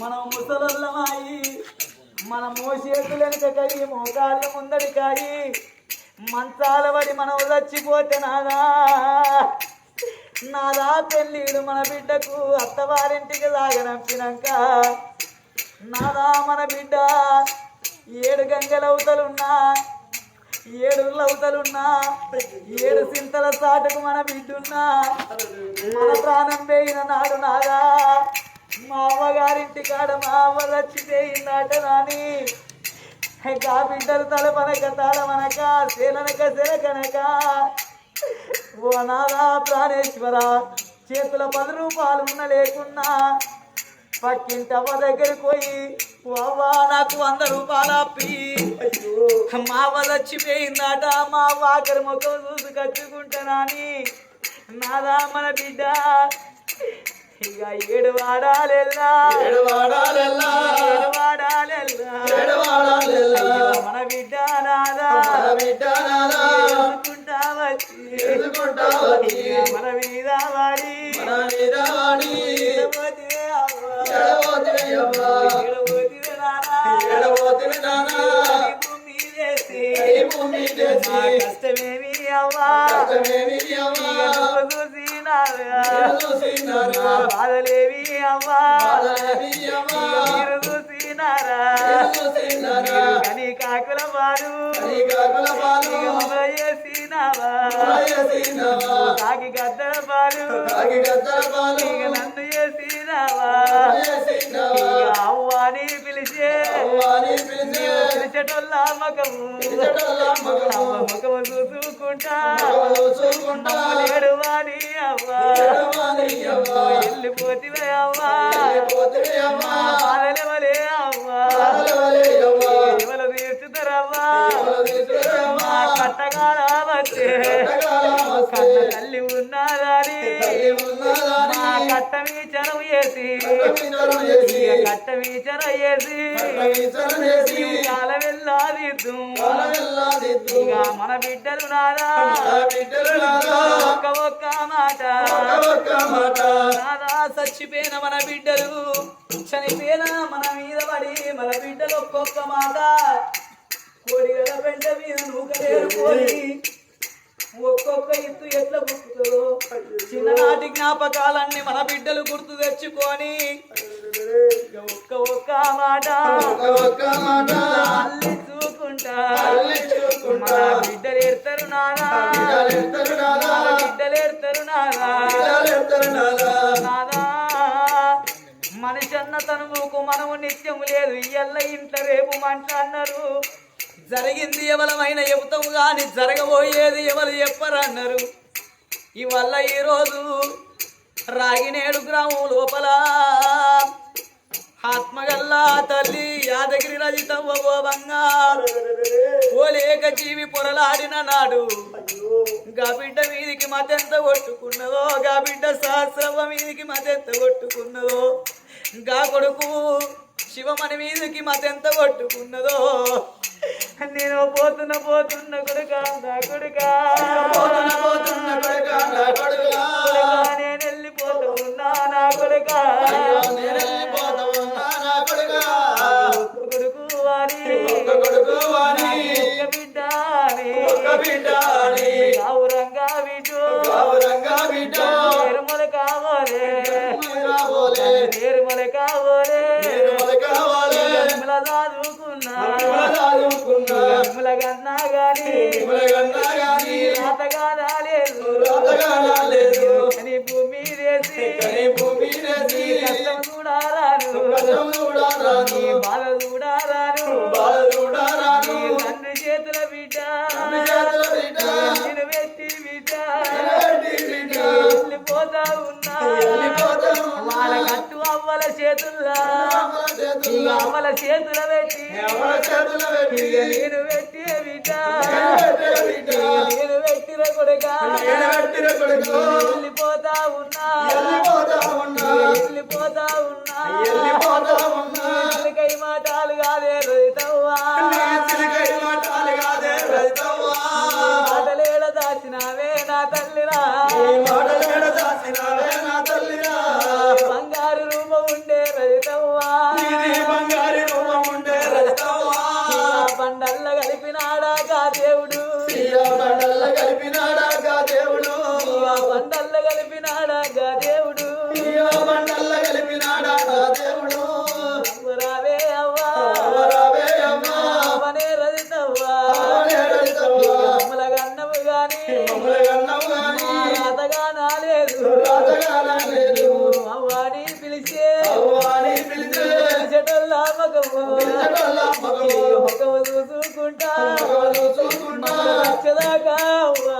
మనం ముసలొల్లమాయి మన మోసేతులెనకకాయి మోకాళ్ళ ముందడికాయి మంచాల పడి మనం చచ్చిపోతే నాదా నాదా పెళ్ళిడు మన బిడ్డకు అత్తవారింటికి సాగనంపినాక నాదా మన బిడ్డ ఏడు గంగలవుతలున్నా ఏడు లవుతలున్నా ఏడు సింతల సాటుకు మన బిడ్డున్నా మన ప్రాణం పోయిన నాడు నాదా. మా అవ్వగారింటి కాడ మా అవ్వ చచ్చిపోయిందట నాని గా బిడ్డలు తలపనక తాళమనక శీలనక శిలకనక ఓ నాదా ప్రాణేశ్వర చేతుల పది రూపాయలు ఉన్న లేకున్నా పక్కింటి అవ్వ దగ్గరికి పోయి ఓ అవ్వ నాకు వంద రూపాయలు అప్పి మా అవ్వ చచ్చిపోయిందట మా వాకరి ఆఖరి ముఖం చూసి కట్టుకుంటానని నాదా మన బిడ్డ ఇక మన బిడ్డ నాదా మన బిడ్డ నాదా, మీద వాడి. మన మీద వాడి, ఏడవోతివే అవ్వ. ఎడబోతివి అవ్వా, ఏడవోతివే నానా. ఎడబోతివి నానా, ఈ భూమి చేసి. ఈ భూమి చేసి, మా కష్టమేమి అవ్వా. కష్టమేమి అవ్వా, చూసినారా, బాధలేవి అవ్వా. మీరు చూసినారా కని కాకుల వారు చేసినావా గద్దల పాలు నన్ను చేసినావా పిలిచే అవ్వాని పిలిచే, పిలిచేటోళ్ళ మగము చూసుకుంటా మగము అవ్వ అవ్వా, వెళ్ళిపోతివే అవ్వా బాధలెవలే అవ్వా ఎవరు తీర్చుతారవ్వా మా కట్టగాల వచ్చే. చరం చేసి కట్టమించడం చేసి, కాల వెళ్ళాదిద్దు ఇక మన బిడ్డలు నాదా నా బిడ్డలు నాదా, ఒక్క ఒక్క మాట. ఒక్క ఒక్క మాట, నాదా చచ్చిపోయిన మన బిడ్డలు చనిపోయిన మన మీద పడి మన బిడ్డలు ఒక్కొక్క మాట. కోడిగల పెంట మీద నూకలేరుకొని ఒక్కొక్క ఇత్తు ఎట్లా పుట్టుతుందో చిన్ననాటి జ్ఞాపకాలన్నీ మన బిడ్డలు గుర్తు తెచ్చుకొని. ఒక్క ఒక్క మాట. ఒక్క ఒక్క మాట, అల్లి చూకుంటా. మన బిడ్డలు ఎడతారు మన బిడ్డలు ఎడతారు నానా. బిడ్డలెత్తరు నాదా, నాదా మనిషి అన్న తనువుకు మనము నిత్యం లేదు. ఇయ్యల్ల ఇంట్లో రేపు మంట అన్నారు. జరిగింది ఎవలమైన చెబుతాము కానీ జరగబోయేది ఎవరు చెప్పరన్నారు. ఇవల్ల ఈరోజు రాగినేడు గ్రామం లోపల ఆత్మగల్లా తల్లి యాదగిరి రజితవ్వ ఓ బంగారు ఓ లేక జీవి పొరలాడిన నాడు గా బిడ్డ మీదికి మతెంత కొట్టుకున్నదో గా బిడ్డ మీదికి మతెంత కొట్టుకున్నదో గా కొడుకు శివమణి మీదికి మతెంత కొట్టుకున్నదో? నేను పోతున్న పోతున్న కొడుక నా కొడుక. పోతున్న పోతున్న కొడుకా, నా కొడుకా, నేను వెళ్ళిపోతూ ఉన్నా నా కొడుక. వెళ్ళిపోతా ఉన్నా. వెళ్ళిపోతా ఉన్నా, వెళ్ళిపోతా ఉన్నా. legal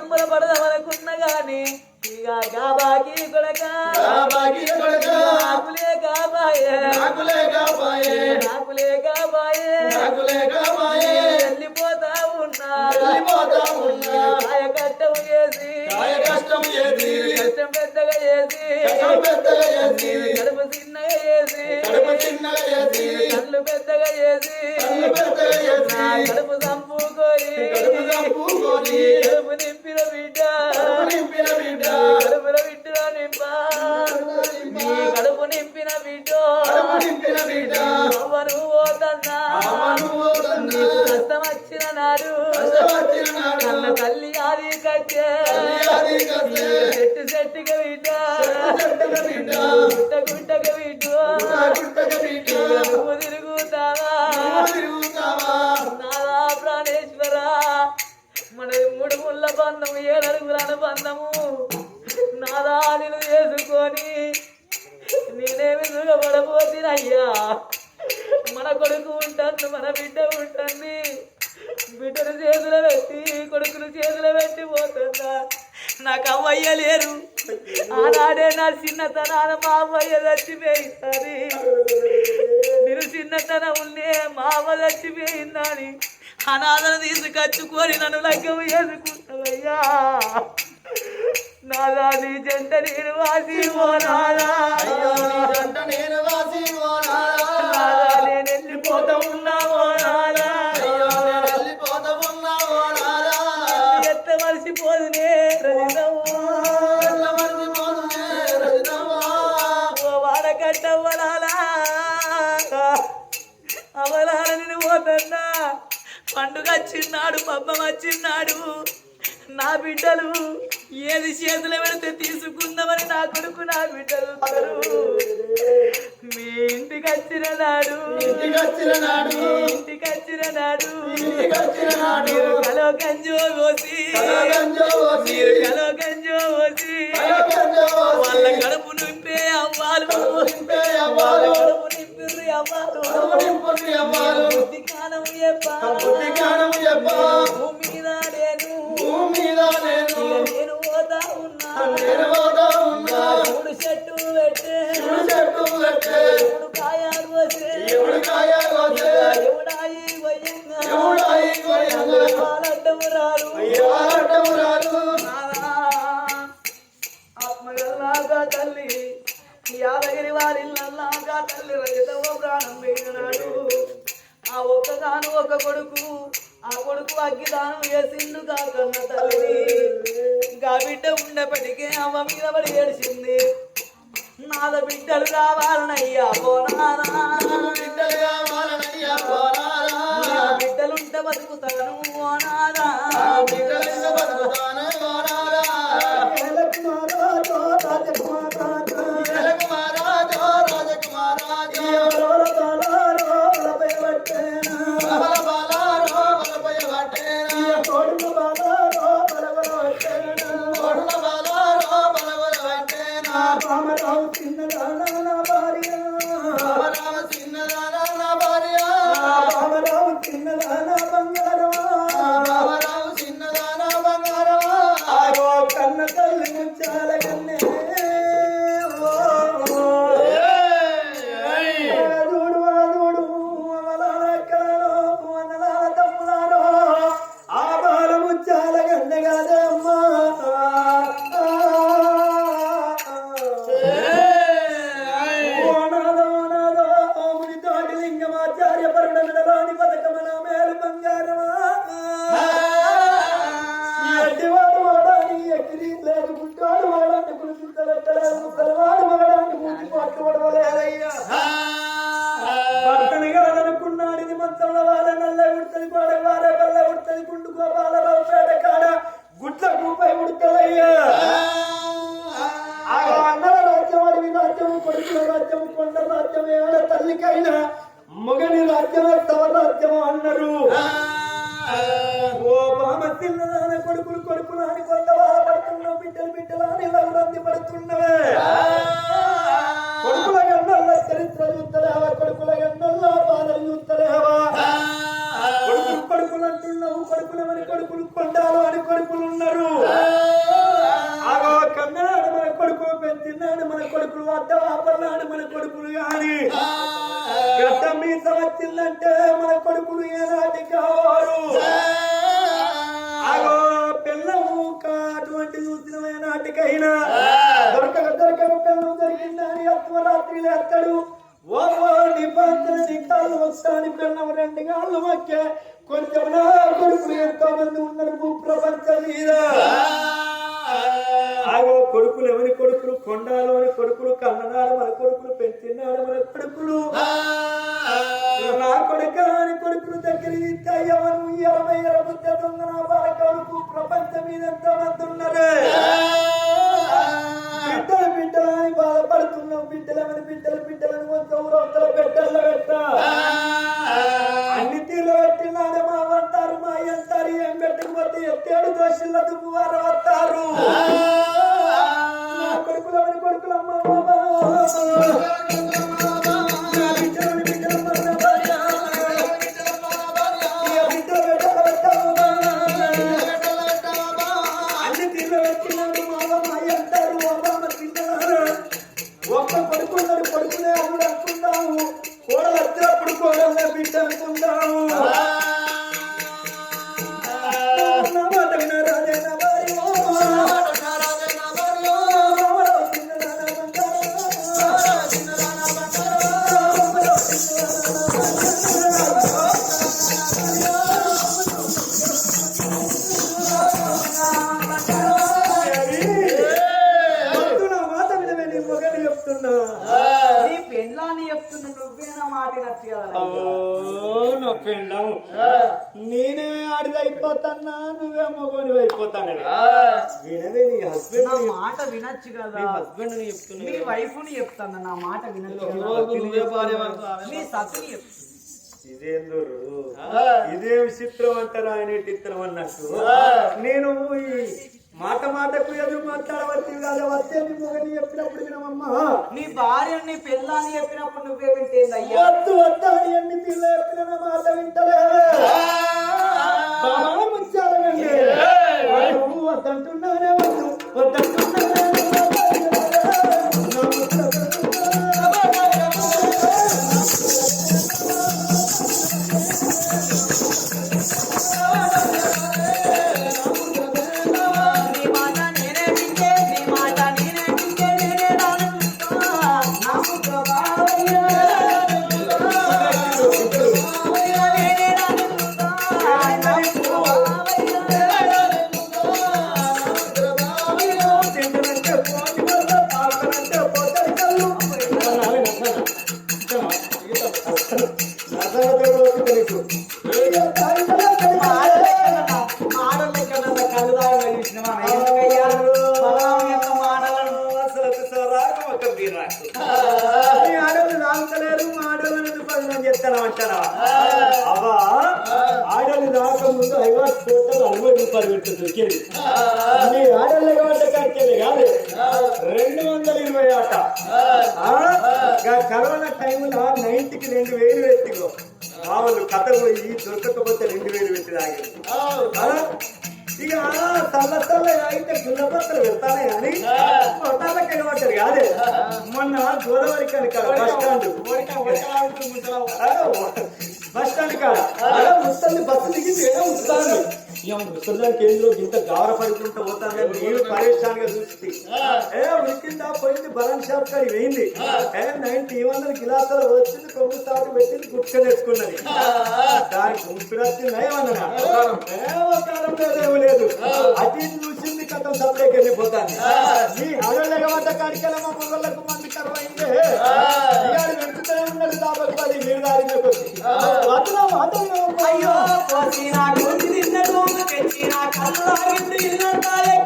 నేను సంబరపడదామనుకున్నా గాని ఇక గాబాకి కొడక నా భాగ్య కొడుకా. నాకులే గాబాయే నాకులే కాపాయే. నాకులే గాబాయే నాకులే కాపాయే. వెళ్ళిపోతా ఉన్నా వెళ్ళిపోతా ఉన్నా. కాయ కట్టం చేసి కాయ కష్టం? కష్టం పెద్దగా చేసి కష్టం పెద్దగా చేసి. కడుపు చిన్నగా చేసి కడుపు చిన్నగా చేసి. కళ్ళు పెద్దగా చేసి కళ్ళు పెద్దగా చేసి. నా కడుపు నింపిన బిడ్డ కడుపు మన మూడు ముళ్ళ బంధము ఏడరుగుల బంధము నాదా నేను చేసుకొని నేనేమి సుఖపడబోతున్నయ్యా మన కొడుకు ఉంటుంది మన బిడ్డ ఉంటుంది. బిడ్డను చేతులు పెట్టి కొడుకును చేతులు పెట్టి పోతుందా? నాకు అవ్వయ్య లేరు. ఆనాడే నా చిన్నతనాన మా అవ్వయ్య చచ్చిపోయిందని. మీరు చిన్నతనం ఉండే మా అవ్వ చచ్చిపోయిందని. అనాథను తీసుకొచ్చుకొని నన్ను లగ్గం వేసుకుంటావయ్యా నాదా నీ జంట నేను వాసి పోనాదా అయ్యో నీ జంట నేను వాసి పోనాడా? నాదా నేను వెళ్ళిపోతా ఉన్నా అయ్యో నేను వెళ్ళిపోతా ఉన్నా పోనాడా? ఎత్త మరిసిపోదునే? వాడకట్టవ్వలాలా అవలాలని పోతన్నా పండుగ వచ్చిన్నాడు పబ్బం వచ్చిన్నాడు నా బిడ్డలు ఏది చేతులు పెడితే తీసుకుందామని నా కొడుకు నా బిడ్డలు మీ ఇంటికి వచ్చిన నాడు ఇంటికి వచ్చిన నాడు ఇంటికి వచ్చిన నాడు మీరు కలో గంజో పోసి మీరు కలో గంజో పోసి వాళ్ళ కడుపు నింపే అవ్వాలి నింపే అవ్వాలు, కడుపు నింపిర్రు అవ్వాలి. కడుపు నింపుని అవ్వాలు. బుద్ధి కాలం చెప్పా. భూమి నేను భూమి మీద నేను ఇక నేను పోతా ఉన్నా. నేను పోతా ఉన్నా. మూడు చెట్టు పెట్టే. శివుడు చెట్టు కట్టే, మూడు కాయాలు ఎవడాయి వయ్యంగా ఎవడాయి రారు రాదు. నాదా, ఆత్మగల్లాగా తల్లి. యాదగిరి వారి నల్లాగా తల్లి రజతవ ప్రాణం వేయనాడు. ఆ ఒక్కగాను ఒక కొడుకు ఆ కొడుకు అగ్గిదానం వేసిండు కాకన్న తల్లి. ఇంకా బిడ్డ ఉండేప్పటికే అమ్మ మీద పడి ఏడిచింది. నాద బిడ్డలు కావాలనయ్యా పోనానా బిడ్డలు కావాలనయ్యా పోనారా. బిడ్డలుంటే బతుకుతాను పోనానా బిడ్డలింక బతుకుతానే తల్లి ముచ్చాల కొడుకులు కొడుకులు అని కొంత బాధపడుతున్నావు బిడ్డలు బిడ్డలు అని రంది పడుతున్నవే కొడుకుల గన్నల్ల చరిత్ర చూస్తలేవా కొడుకుల గన్నల్ల బాధలు చూస్తలేవా కొడుకులు కొడుకులు అంటున్నావు కొడుకులమని కొడుకులు కొండాలు అని కొడుకులు ఉన్నారు. ఆగో కన్నాడు మన కొడుకులు పెంచినాడు మన కొడుకులు వాపర్నాడు మన కొడుకులు గాని గడ్డ మీద వచ్చిందంటే మన కొడుకులు ఏనాటి కావారు ఆగో పిల్లము అటువంటి చూసిన నాటికైనా? దొరకక దొరకక పిల్లం జరిగిందని అత్మరాత్రి ఓ నిబంధన నికాలు వస్తాని పిల్లం రెండు గాళ్ళు మొక్కే కొంచెం నా కొడుకులు ఎంతో మంది ఉన్నారు భూ ప్రపంచం మీద. ఆగో కొడుకులు ఎవరి కొడుకులు? కొండాలు అని కొడుకులు? కన్ననాడు మన కొడుకులు? పెంచినాడు మన కొడుకులు? నా కొడుక అని కొడుకులు దగ్గర ఎవరు? ఇరవై ఇరవై దొంగ నా ప్రపంచం మీద ఎంతో మంది ఉన్నారు నొప్పిండాము నేనే ఆడిదైపోతానా నువ్వే మొగని అయిపోతాను వినవే నీ హస్బెండ్ మాట వినొచ్చు కదా. హస్బెండ్ని వైఫ్ని చెప్తాను నా మాట వినొచ్చు నువ్వే భార్య భర్త. నీ సతిని చెప్తాను ఇదేందరు ఇదేం చిత్రం అంటారా ఆయన చిత్రం అన్నట్టు. నేను మాట మాటకు ఎదురు మాట్లాడవచ్చు కాదు వచ్చే నీ మొగని చెప్పినప్పుడు వినమమ్మా. నీ భార్య నీ పెళ్ళాన్ని చెప్పినప్పుడు నువ్వే వింటేంది అయ్యా? వద్దు వద్దు అని ఎన్ని పిల్ల చెప్పిన మాట వింటలేవే బాగా రాకముందు ఐవాస్ కోటలు అరవై రూపాయలు పెట్టి దొరికేది మీ ఆడవాళ్ళు కాబట్టి కట్టేది కాదు. రెండు వందల ఇరవై ఆట. కరోనా టైంలో నైన్టీకి రెండు వేలు పెట్టిగో మామూలు కథ పోయి దొరకకపోతే రెండు వేలు పెట్టి తాగేది? ఇక తల్ల తల్ల అయితే గుల్లబత్తలు వెళ్తానే కానీ కొట్టాలకి ఎగబట్టారు కాదే మొన్న గోదావరి కనుక బస్ స్టాండ్. బస్ స్టాండ్ కాడ. అలా ముసలి బస్సు దిగింది ఏదో ముస్తాను ముసలిదానికి ఏందో ఇంత గౌరవ పడుకుంటూ పోతాను నేను పరేషాన్గా చూసి ఏ ఉడికిందా పోయింది బలం షాప్ కాడి వేయింది ఏ నైన్టీ వందల గిలాసాలు వచ్చింది కొమ్ము సాగు పెట్టింది గుట్టుకొని వేసుకున్నది దానికి ముప్పుడు వచ్చింది ఏమన్నా ఏ కారం లేదు. అది చూసింది కథం సప్లైకి వెళ్ళిపోతాను ఈ అడగలగమంట కాడికెళ్ళ మా మొగళ్ళకు మంది కరువైందే ఇవాడు వెంటుతూనే ఉన్నాడు దాపకి మీరు దారి వద్దు నా మాట వినవమ్మా. అయ్యో నా ఇల్లంతా ఎక్కిందా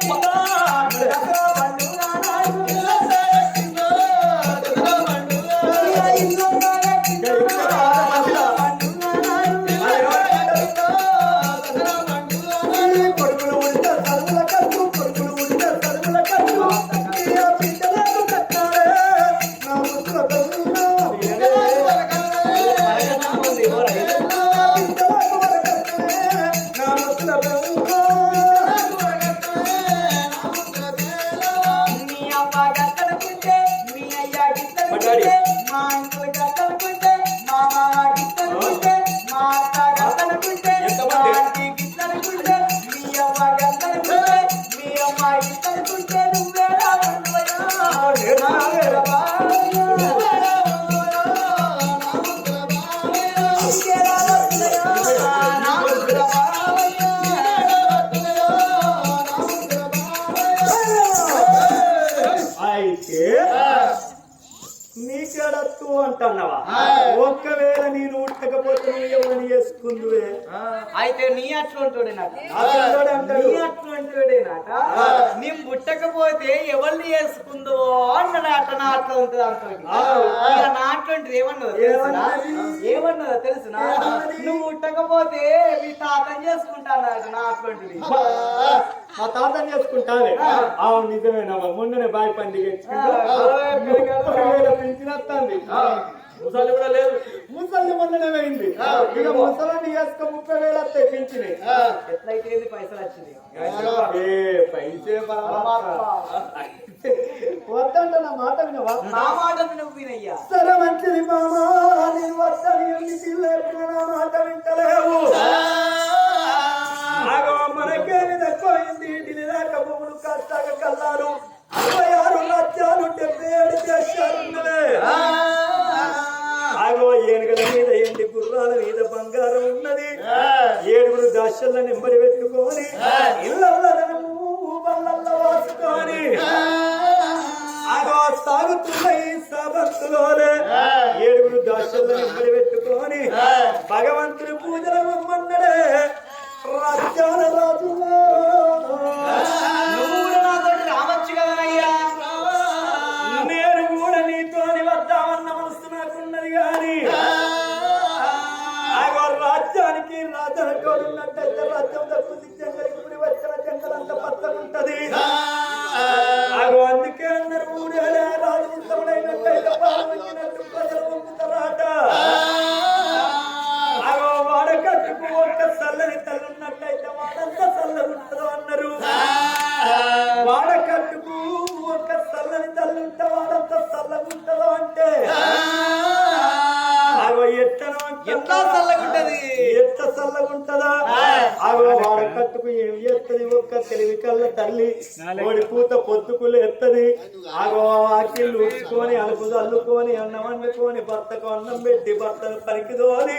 아멘 అంటున్నావా ఒక్కవేళ నేను ఉట్టకపోతే నువ్వు ఎవరిని చేసుకుందువే? అయితే నీ అట్లుంటాడే. నీ నాట. నీ పుట్టకపోతే ఎవరిని చేసుకుందో అన్నాడు అట్ట నా అట్లా ఉంటుంది అంత నా అట్లుంటుంది ఏమన్నదో తెలుసునా? ఏమన్నది? తెలుసునా? నువ్వు పుట్టకపోతే మీ తాతని చేసుకుంటాను నా అట్లుంటుంది మా తాతని చేసుకుంటావే అవును నిజమేనమ్మా. మొన్ననే బాయ్ పండుగ పెంచినత్తంది ముసలి కూడా లేదు. ముసలి మొన్ననే పోయింది ఇక ముప్పై వేలు వస్తాయి ఎట్లయితే పైసలు వచ్చింది ఏ పైసే వద్దంట నా మాట వినవా? నా మాట నువ్వు వినయ్యా. సరే మంచిది మామా. నేను వస్తాను ఎన్ని పిల్లలు నా మాట వింటలేవు. మనకేమి తక్కువైంది? ఇంటిని దాకా భూములు కష్టాక కల్లారు. అరవై ఆరు లక్షలు డెబ్బై ఏడు దేశాలున్నవే ఆగో ఏనుగల మీద ఎండి గుర్రాల మీద బంగారం ఉన్నది? ఏడుగురు దాశల్లో నెంబడి పెట్టుకొని బల్లల్లో వాసుకొని. ఆగో సాగుతున్న ఈ ఏడుగురు దాశల్లో నింబడి పెట్టుకొని భగవంతుని పూజలు మమ్మన్నడే రాజ్యాల రాజులో. ఉన్నట్టయితే రాజ్యం దక్కుతుంది. జంగలికి పురి వచ్చిన జంగలంత పచ్చగుంటది. తల్లి కోడి పూత పొత్తుకులు ఎత్తది ఆగో ఆకిళ్ళు ఉచ్చుకొని అలుపు చల్లుకొని అన్నం వండుకొని భర్తకు అన్నం పెట్టి భర్తను పనికి దోలి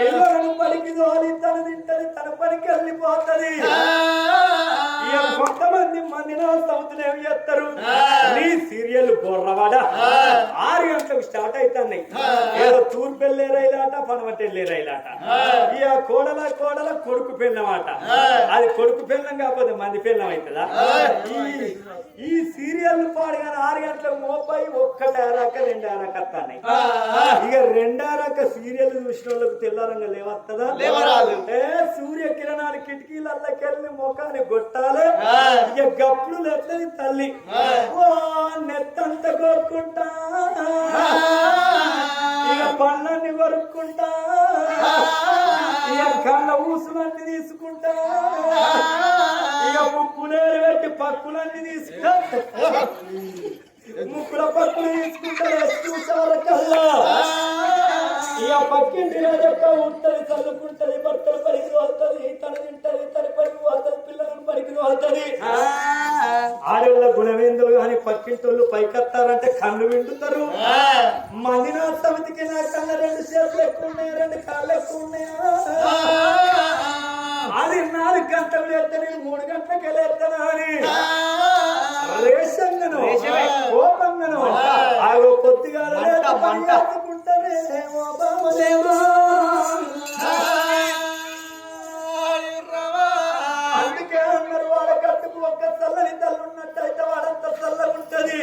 పిల్లలను పనికి దోలి తను తింటది తన పనికి వెళ్ళిపోతది. కొంతమంది మంది నా సౌతులు ఏం చేస్తారు? నీ సీరియల్ బొర్రవాడ. ఆరు గంటలకు స్టార్ట్ అవుతున్నాయి ఏదో తూర్పు వెళ్ళే రైలాట పనమటి వెళ్ళే రైలాట ఇక కోడల కోడల కొడుకు పెళ్ళమాట అది కొడుకు పెళ్ళం కాకపోతే మంది పెళ్ళం అవుతుందా? ఈ సీరియల్ పాడగానే ఆరు గంటలకు మోపాయి ఒక్కటి ఆరాక రెండు ఆరాక వస్తున్నాయి ఇక రెండారాక సీరియల్ చూసిన వాళ్ళకి తెల్లారంగా లేవత్తదా? లేవరాదు. ఏ సూర్య కిరణాలు కిటికీలకెళ్ళి ముఖాన్ని కొట్టాలి. ఇక గప్పుడు నెత్తది తల్లి. ఓ నెత్తంత కోరుకుంటా ఇక పళ్ళన్ని కొరుక్కుంటా ఇక కళ్ళ ఊసులన్నీ తీసుకుంటా. ఇక ముక్కులేరు పెట్టి పక్కులన్నీ తీసుకుంటా ముక్కుల పక్కులు తీసుకుంటా చూసారు కల్లా ఇక పక్కింటి యొక్క ఉంటది చదువుకుంటది భర్తలు పరికి వస్తుంది తన తింటది తన పరికి వస్తుంది పిల్లలను పరికి వస్తుంది ఆడవాళ్ళ గుణవేందులు కానీ పక్కింటోళ్ళు పైకత్తారంటే కళ్ళు వింటుతారు మంది నా సమితికి నా కళ్ళ రెండు చేతులు ఎక్కువ ఉన్నాయి? రెండు కాళ్ళు ఎక్కువ ఉన్నాయా? అది నాలుగు గంటలు లేస్తాను మూడు గంటలకే లేస్తాను అని. రేషంగను కోపంగను. ఆగో కొద్దిగా పట్టుకుంటానేమో అందుకే అన్నారు వాళ్ళ కట్టుకు ఒక్క చల్లని తల్లు ఉన్నట్టయితే వాళ్ళంత చల్లగుంటది.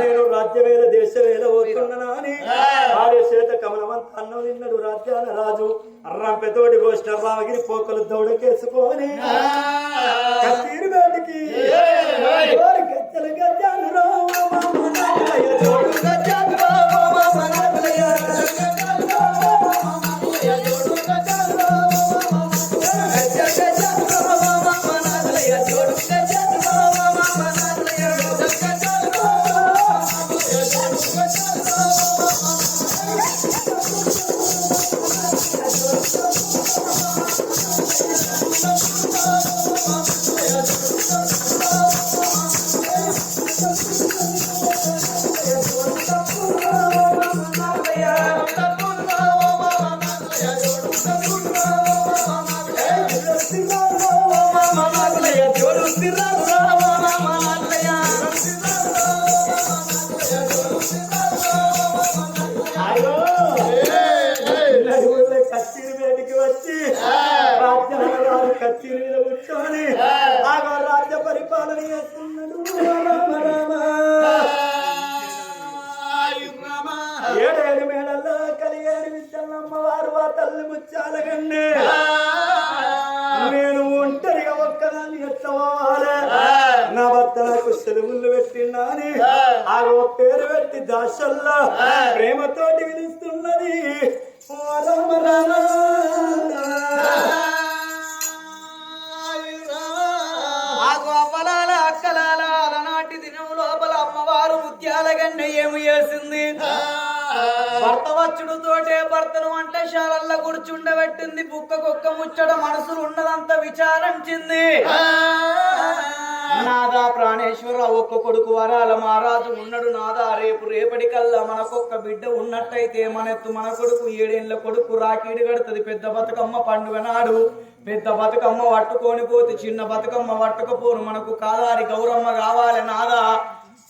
నేను రాజ్యమేద దేశమేద పోతున్నానని భార్య చేత కమలమంత అన్నం నిన్నడు రాజ్యాల రాజు అర్రంపెతోటి గోష్ఠ రామగిరి పోకలు దౌడకేసుకొని కస్తీరు గడ్డికి గజ్జలు రావు మామూలు ఆ. తల్లి ముచ్చాల కన్నే నేను ఒంటరిగా ఒక్కదాన్ని ఎత్తవాలి. నా భర్త నాకు సెలవులు పెట్టిండాని. ఆ. పేరు పెట్టి దాసల్లా ప్రేమతోటి పిలుస్తున్నది రామ రామ. అక్కలాల అలనాటి దినం లోపల అమ్మవారు ముత్యాల గన్నె ఏమి చేసింది? భర్త వచ్చుడు తోటే భర్తను వంటశాలల్లో కూర్చుండబెట్టింది. బుక్క కుక్క ముచ్చట మనసులు ఉన్నదంతా విచారించింది నాదా ప్రాణేశ్వరరావు ఒక్క కొడుకు వరాల మహారాజు ఉన్నాడు నాదా. రేపు రేపటి కల్లా మనకొక్క బిడ్డ ఉన్నట్టయితే మనెత్తు మన కొడుకు ఏడేళ్ళ కొడుకు రాకీడు కడుతుంది. పెద్ద బతుకమ్మ పండుగ నాడు పెద్ద బతుకమ్మ పట్టుకొని పోతే చిన్న బతుకమ్మ పట్టుకపోను. మనకు కాదారి గౌరమ్మ కావాలి నాదా.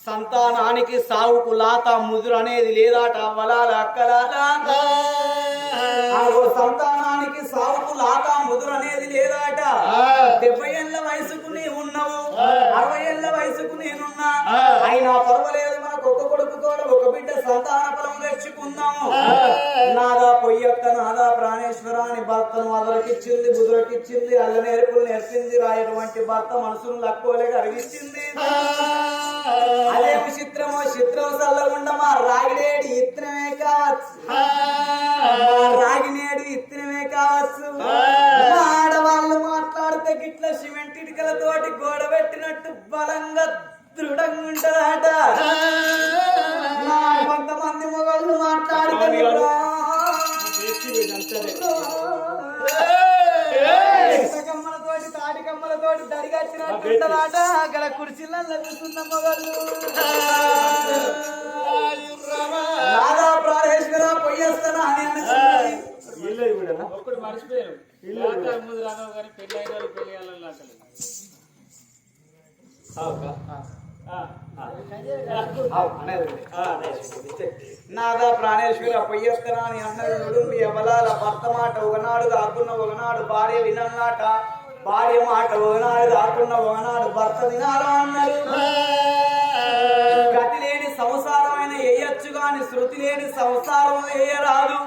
సంతానానికి సాగుకు లాత ముదురు అనేది లేదాట వలాల అక్కలాల సంతానానికి సాగుకు లాత ముదురు అనేది లేదాట. డెబ్బై ఏళ్ళ వయసుకు నీ ఉన్నావు అరవై ఏళ్ళ వయసుకు నేనున్నా. అయినా పర్వాలేదు ఒక కొడుకు తోడ ఒక బిడ్డ సంతాన ఫలం తెచ్చుకుందాము. నాదా పొయ్యక్క నాదా ప్రాణేశ్వర అని భర్తను అదరకిచ్చింది బుదురకిచ్చింది అల్ల నేర్పులు నేర్పింది రాయటువంటి భర్త మనసును లక్కువలే కలిగించింది అదే చిత్రమో చిత్రం చల్లగుండ మా రాగినేడు ఇత్తనమే కావచ్చు. రాగినేడు ఇత్తనమే కావచ్చు. ఆడవాళ్ళు మాట్లాడితే గిట్ల సిమెంట్ ఇటుకలతోటి గోడ పెట్టినట్టు బలంగా దృఢంగా ఉంటదట నా కొంతమంది మొగళ్ళు మాట్లాడితే కూడా కమ్మలతోటి తాటి కమ్మలతోటి దడిగచ్చినట్టుంటదాట అక్కడ కుర్చీలలో కూర్చున్న మొగళ్ళు. రాధా ప్రాణేశ్వర పొయ్యేస్తానా అని ఒక్కడు మర్చిపోయారు. పెళ్ళి అయిన వాళ్ళు చేయాలని అసలు నాదా ప్రాణేశ్వర పొయ్యేస్తానా అని అన్నది ఎవలాల భర్త మాట ఒకనాడు కాకున్న ఒకనాడు భార్య వినన్నాట భార్య మాట ఒకనాడు కాకున్న ఒకనాడు భర్త వినారా అన్నారు గతి లేని సంసారం వేయచ్చు గాని శృతి లేని సంసారం వేయరాదు.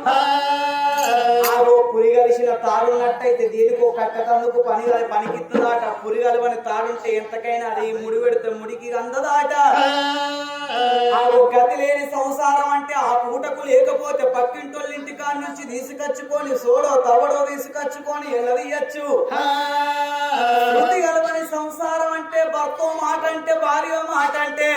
ఆగో పురిగలిసిన తాడున్నట్టయితే దేనికో కట్టకందుకు పని పనికిస్తుందాట పురిగలవని తాడుంటే ఎంతకైనా అది ముడి పెడితే ముడికి అందదాట. ఆగో గతి లేని సంసారం అంటే ఆ పూటకు లేకపోతే పక్కింటోళ్ళ ఇంటికాడ నుంచి తీసుకొచ్చుకొని సోడో తవడో తీసుకొచ్చుకొని ఎల్లదీయచ్చు. శృతి గలవని సంసారం అంటే భర్త మాట అంటే భార్య మాట అంటే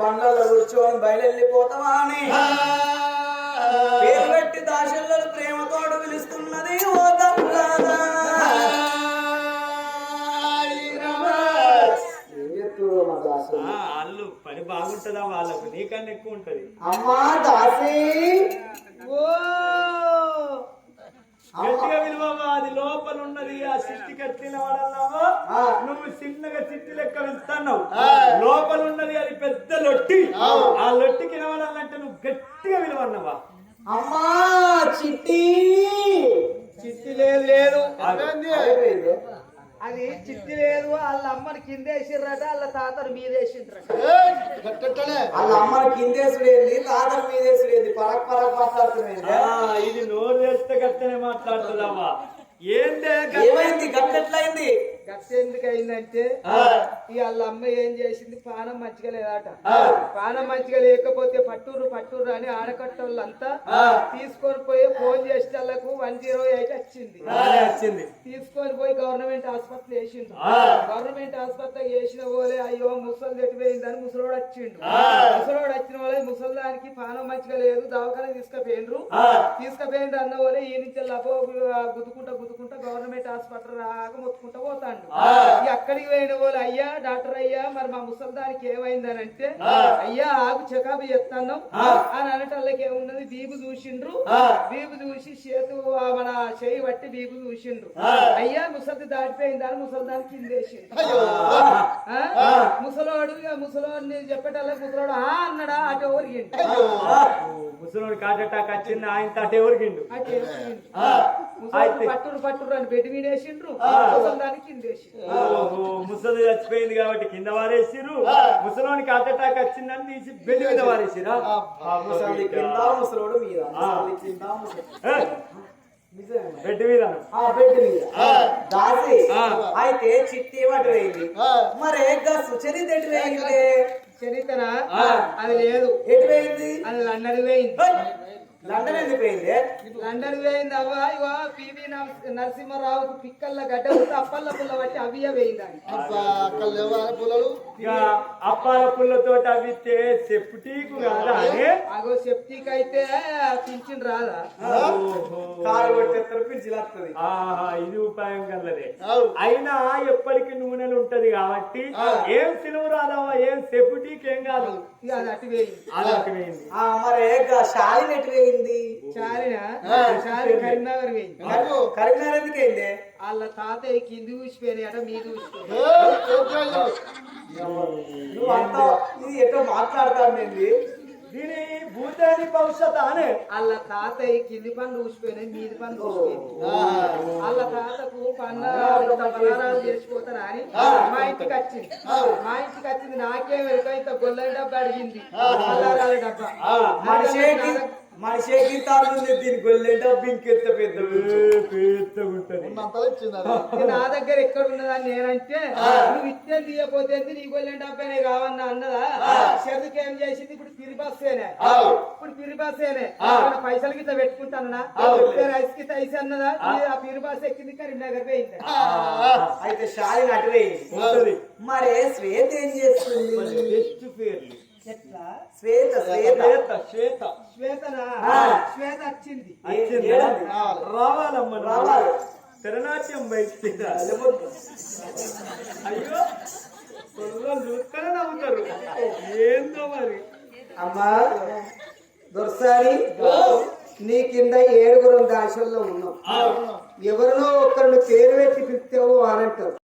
బండ్లలో కూర్చొని బయలుపోతామా అని? పేరు పెట్టి దాశలను ప్రేమతోడు పిలుస్తున్నది ఓ? వాళ్ళు పని బాగుంటుందా వాళ్ళకు? నీకన్నా ఎక్కువ ఉంటది. అమ్మా దాసి. ఓ గట్టిగా విలువమ్మా అది లోపల ఉన్నది ఆ సిట్టి కట్టిన వాడన్నావా. నువ్వు చిన్నగా సిట్టి లెక్క వెళ్తున్నావు లోపల ఉన్నది అది పెద్ద లొట్టి. ఆ. లొట్టికి నవల గట్టిగా విలువన్నవా? అమ్మా చిట్టి. చిట్టి లేదు లేదు. అయిపోయింది. అది చిట్టి లేదు వాళ్ళ అమ్మని కిందేసిర్రట వాళ్ళ తాతను మీదేసిండ్రట. వాళ్ళ అమ్మని కిందేసుడేంది తాతల మీదేసుడేంది పరక్ పరక్ మాట్లాడుతున్నాయి ఆ, ఇది నోరు వేస్తే గట్టనే మాట్లాడుతుందమ్మా ఏందే ఏమైంది? గట్టెట్లయింది గట్ట ఎందుకు అయిందంటే వాళ్ళ అమ్మ ఏం చేసింది? పానం మంచిగా లేదట. పానం మంచిగా లేకపోతే పట్టూరు పట్టూరు అని ఆడకట్టోళ్ళంతా తీసుకొని పోయి ఫోన్ చేసిన వాళ్ళకు వన్ జీరో ఎయిట్ వచ్చింది. తీసుకొని పోయి గవర్నమెంట్ హాస్పిటల్ వేసిండు గవర్నమెంట్ హాస్పిటల్ వేసిన పోలే అయ్యో ముసలి ఎటుపోయిందని ముసలోడు వచ్చిండు. ముసలోడు వచ్చిన వాళ్ళే ముసలి దానికి పానం మంచిగా లేదు దవాఖాన తీసుకుపోయిండ్రు. తీసుకుపోయిండ్రు అన్న వాళ్ళే ఈ నుంచి లబో గుద్దుకుంటా గుద్దుకుంటా గవర్నమెంట్ హాస్పిటల్ రాక మొత్తుకుంటా పోతాండు ఇక అక్కడికి పోయిన వాళ్ళు అయ్యా డాక్టర్ అయ్యా మరి మా ముసలి దానికి ఏమైందని అంటే అయ్యా ఆగు చెకప్ చేస్తాను అని అనటల్లకి ఏమున్నది బీబు చూసిండ్రు. బీబు చూసి చేతు ఆ మన చేయి బట్టి బీబు చూసిండ్రు. అయ్యా ముసలి దాటిపోయిందని ముసలి దానికి కిందేసిండు ఆ? ముసలోడు ఇక ముసలోడిని చెప్పేటల్లకి ముసలోడు ఆ అన్నాడా అటు ఒరిగిండు. ముసలోడు అటాక్ వచ్చింది ఆయన ఎవరికిండు అటు ముసలోడు పట్టురు పట్టురు అని బెడ్ మీద వేసిండ్రు ముసలి దానికి ముసలి చచ్చిపోయింది కాబట్టి కింద వారేసిరు ముసలోనికి హార్ట్ అటాక్ వచ్చిందని తీసి బెడ్ మీద వారేసిరా ముసలి కింద ముసలోడు మీద ముసలి కింద ముసలి నిజమే. బెడ్ మీద? ఆ బెడ్ మీద. దాసి ఆ. అయితే చిట్టి పోయింది మరి పోయింది చరిత్ర ఆ. అది లేదు ఎటు పోయింది అది లండన్ పోయింది హై! లండన్ ఎందుకు పోయింది? లండన్ పోయింది అవ్వ ఇగో పివి నరసింహారావుకు పిక్కల్ల గడ్డ అప్పల్ల పుల్ల పట్టి అవియ పోయింది అని ఇక అప్పాల పుల్లతో అవితే సెప్టీకు కాదా అగో సెప్టిక్ అయితే పింఛన్ రాదా? ఓహో. కారు కొట్టేస్తారు పిలిచి వస్తుంది ఆహా ఇది ఉపాయం కలదే. అయినా ఎప్పటికి నూనెలు ఉంటది కాబట్టి ఏం సిలువ రాదమ్మా ఏం సెప్టీకి ఏం కాదు. ఇక అది అటు పోయింది అది అర్థమైంది ఆ మరి శాలిని ఎటు పోయింది చాలిన చాలి కరీంనగర్ పోయింది కరీంనగర్ ఎందుకు అయింది వాళ్ళ తాతయ్య కింది ఊసిపోయినాయట మీద ఊసిపోయినాయి నువ్వు అంతా ఇది ఎటో మాట్లాడతాండి దీని భూతాని భవిష్యత్ అనే. వాళ్ళ తాతయ్య కింది పనులు ఊసిపోయినాయి మీది పనులు ఊసిపోయింది. వాళ్ళ తాతకు పన్నాలు పన్నారాలు చేసిపోతారా అని మా ఇంటికి వచ్చింది. మా ఇంటికి వచ్చింది నాకేం వెనుక ఇంత గొల్లని డబ్బా అడిగింది. పన్నారాల డబ్బా. మనిషికి మనిషికి తాగుంది దీని గొల్లెంట బింకెత్త పెద్ద ఇది నా దగ్గర ఎక్కడ ఉన్నదని నేనంటే నువ్వు ఇచ్చే తీయపోతే ఏంది, నీ గొల్లని డబ్బానే కావన్నా అన్నదా? చెరుకు ఏం చేసింది? ఇప్పుడు తిరిబస్సేనే ఇప్పుడు తిరిబస్సేనే పైసలు గిట్ల పెట్టుకుంటానా రైస్కి తైసి అన్నదా? ఆ. తిరిబస్ ఎక్కింది కరీంనగర్ పోయింది. అయితే శాలిని అటు పోయింది. ఉంటది. మరి శ్వేత ఏం చేస్తుంది? బెస్ట్ పేర్లు శ్వేత శ్వేత. శ్వేత శ్వేత. శ్వేతనా? ఆ. శ్వేత వచ్చింది? రావాలమ్మ. రావాలి. తెరనాట్యం బయటికి. అయ్యో పిల్లలు చూస్తేనే నవ్వుతారు? ఏందో మరి. అమ్మా దొరసారి నీ కింద ఏడుగురు దాశల్లో ఉన్నాం. ఎవరినో ఒక్కరిని పేరు పెట్టి పిలిచావు అని అంటారు.